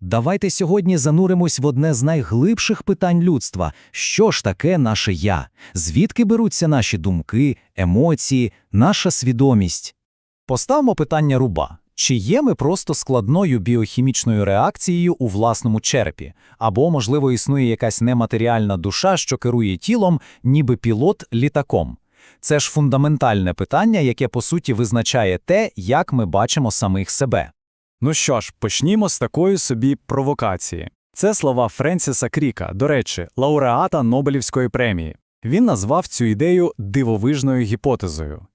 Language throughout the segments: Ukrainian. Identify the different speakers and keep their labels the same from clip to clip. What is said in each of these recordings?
Speaker 1: Давайте сьогодні зануримось в одне з найглибших питань людства: що ж таке наше я? Звідки беруться наші думки, емоції, наша свідомість? Поставмо питання руба. Чи є ми просто складною біохімічною реакцією у власному черепі? Або, можливо, існує якась нематеріальна душа, що керує тілом, ніби пілот літаком? Це ж фундаментальне питання, яке по суті визначає те, як ми бачимо самих себе.
Speaker 2: Ну що ж, почнімо з такої собі провокації. Це слова Френсіса Кріка, до речі, лауреата Нобелівської премії. Він назвав цю ідею дивовижною гіпотезою.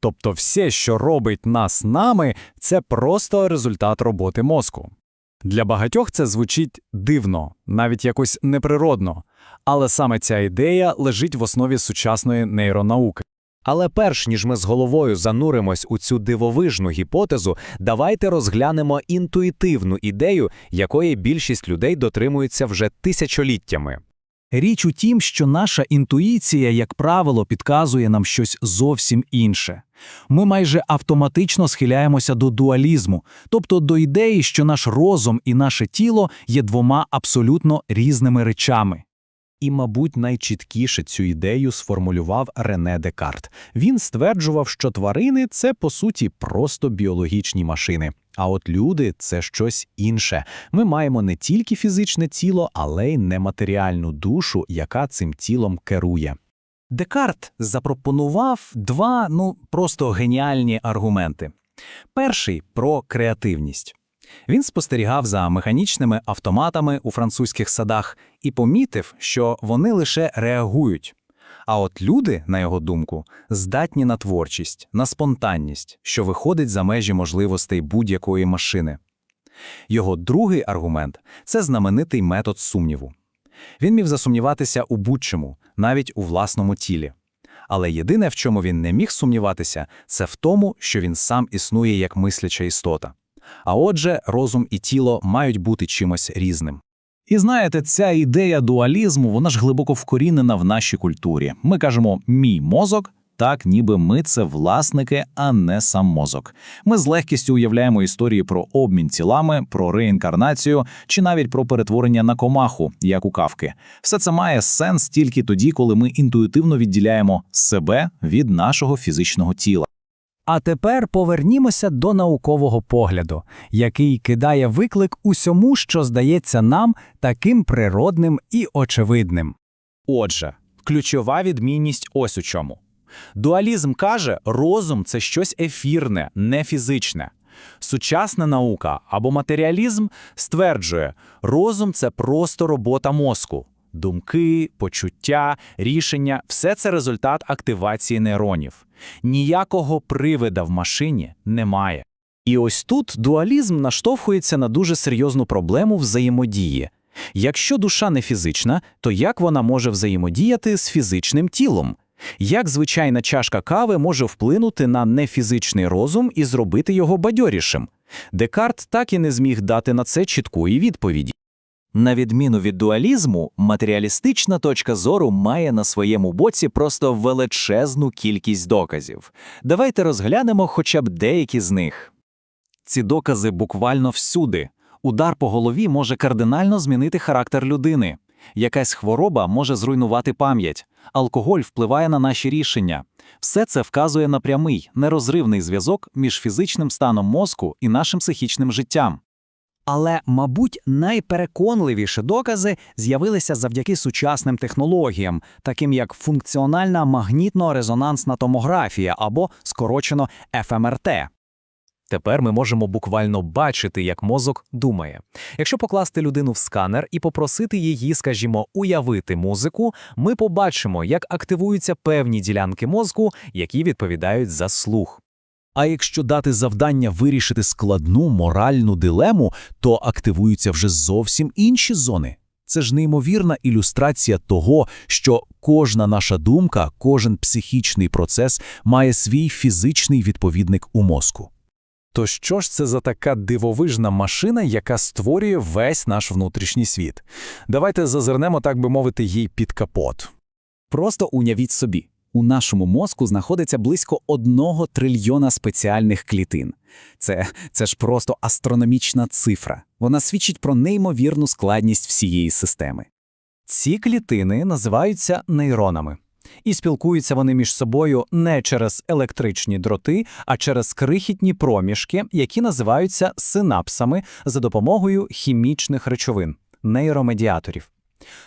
Speaker 2: Тобто, все, що робить нас нами, це просто результат роботи мозку. Для багатьох це звучить дивно, навіть якось неприродно, але саме ця ідея лежить в основі сучасної нейронауки.
Speaker 3: Але перш ніж ми з головою зануримось у цю дивовижну гіпотезу, давайте розглянемо інтуїтивну ідею, якої більшість людей дотримуються вже тисячоліттями.
Speaker 1: Річ у тім, що наша інтуїція, як правило, підказує нам щось зовсім інше. Ми майже автоматично схиляємося до дуалізму, тобто до ідеї, що наш розум і наше тіло є двома абсолютно різними речами.
Speaker 3: І, мабуть, найчіткіше цю ідею сформулював Рене Декарт. Він стверджував, що тварини це по суті просто біологічні машини. А от люди це щось інше. Ми маємо не тільки фізичне тіло, але й нематеріальну душу, яка цим тілом керує.
Speaker 1: Декарт запропонував два, ну, просто геніальні аргументи. Перший про креативність. Він спостерігав за механічними автоматами у французьких садах і помітив, що вони лише реагують. А от люди, на його думку, здатні на творчість, на спонтанність, що виходить за межі можливостей будь-якої машини. Його другий аргумент це знаменитий метод сумніву. Він міг засумніватися у будь-чому, навіть у власному тілі. Але єдине, в чому він не міг сумніватися, це в тому, що він сам існує як мисляча істота. А отже, розум і тіло мають бути чимось різним. І знаєте, ця ідея дуалізму, вона ж глибоко вкорінена в нашій культурі. Ми кажемо мій мозок. Так, ніби ми це власники, а не сам мозок. Ми з легкістю уявляємо історії про обмін тілами, про реінкарнацію чи навіть про перетворення на комаху, як у кавки. Все це має сенс тільки тоді, коли ми інтуїтивно відділяємо себе від нашого фізичного тіла.
Speaker 4: А тепер повернімося до наукового погляду, який кидає виклик усьому, що здається нам таким природним і очевидним.
Speaker 3: Отже, ключова відмінність ось у чому. Дуалізм каже, розум це щось ефірне, не фізичне. Сучасна наука або матеріалізм стверджує, розум це просто робота мозку. Думки, почуття, рішення все це результат активації нейронів. Ніякого привида в машині немає. І ось тут дуалізм наштовхується на дуже серйозну проблему взаємодії. Якщо душа не фізична, то як вона може взаємодіяти з фізичним тілом? Як звичайна чашка кави може вплинути на нефізичний розум і зробити його бадьорішим? Декарт так і не зміг дати на це чіткої відповіді.
Speaker 1: На відміну від дуалізму, матеріалістична точка зору має на своєму боці просто величезну кількість доказів. Давайте розглянемо хоча б деякі з них. Ці докази буквально всюди. Удар по голові може кардинально змінити характер людини. Якась хвороба може зруйнувати пам'ять, алкоголь впливає на наші рішення. Все це вказує на прямий, нерозривний зв'язок між фізичним станом мозку і нашим психічним життям.
Speaker 4: Але, мабуть, найпереконливіші докази з'явилися завдяки сучасним технологіям, таким як функціональна магнітно-резонансна томографія або скорочено ФМРТ.
Speaker 3: Тепер ми можемо буквально бачити, як мозок думає. Якщо покласти людину в сканер і попросити її, скажімо, уявити музику, ми побачимо, як активуються певні ділянки мозку, які відповідають за слух.
Speaker 1: А якщо дати завдання вирішити складну моральну дилему, то активуються вже зовсім інші зони. Це ж неймовірна ілюстрація того, що кожна наша думка, кожен психічний процес має свій фізичний відповідник у мозку.
Speaker 2: То що ж це за така дивовижна машина, яка створює весь наш внутрішній світ? Давайте зазирнемо, так би мовити, їй під капот.
Speaker 3: Просто уявіть собі.
Speaker 2: У нашому мозку знаходиться близько одного трильйона спеціальних клітин. Це, це ж просто астрономічна цифра. Вона свідчить про неймовірну складність всієї системи.
Speaker 3: Ці клітини називаються нейронами. І спілкуються вони між собою не через електричні дроти, а через крихітні проміжки, які називаються синапсами за допомогою хімічних речовин нейромедіаторів.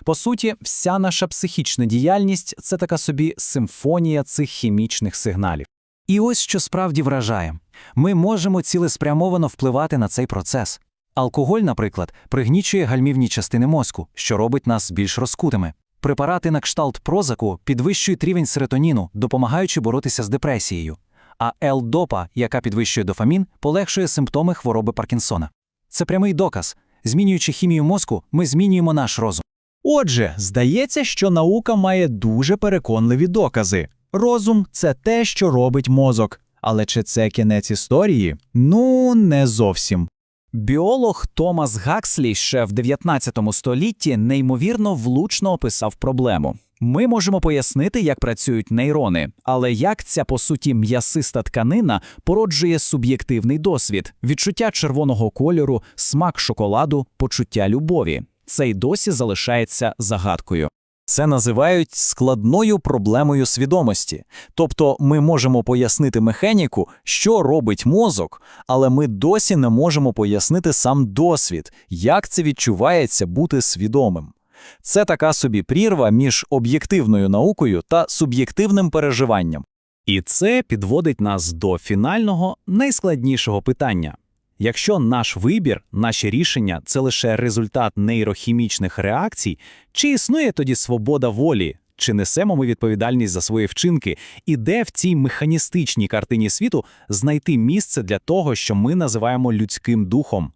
Speaker 3: По суті, вся наша психічна діяльність це така собі симфонія цих хімічних сигналів.
Speaker 1: І ось що справді вражає. Ми можемо цілеспрямовано впливати на цей процес. Алкоголь, наприклад, пригнічує гальмівні частини мозку, що робить нас більш розкутими. Препарати на кшталт прозаку підвищують рівень серотоніну, допомагаючи боротися з депресією. А L-допа, яка підвищує дофамін, полегшує симптоми хвороби Паркінсона. Це прямий доказ. Змінюючи хімію мозку, ми змінюємо наш розум.
Speaker 3: Отже, здається, що наука має дуже переконливі докази. Розум це те, що робить мозок. Але чи це кінець історії? Ну, не зовсім. Біолог Томас Гакслі ще в 19 столітті неймовірно влучно описав проблему. Ми можемо пояснити, як працюють нейрони, але як ця по суті м'ясиста тканина породжує суб'єктивний досвід, відчуття червоного кольору, смак шоколаду, почуття любові. Це й досі залишається загадкою.
Speaker 2: Це називають складною проблемою свідомості. Тобто ми можемо пояснити механіку, що робить мозок, але ми досі не можемо пояснити сам досвід, як це відчувається бути свідомим. Це така собі прірва між об'єктивною наукою та суб'єктивним переживанням.
Speaker 3: І це підводить нас до фінального, найскладнішого питання. Якщо наш вибір, наші рішення це лише результат нейрохімічних реакцій, чи існує тоді свобода волі, чи несемо ми відповідальність за свої вчинки, і де в цій механістичній картині світу знайти місце для того, що ми називаємо людським духом?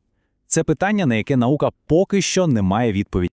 Speaker 3: Це питання, на яке наука поки що не має відповіді.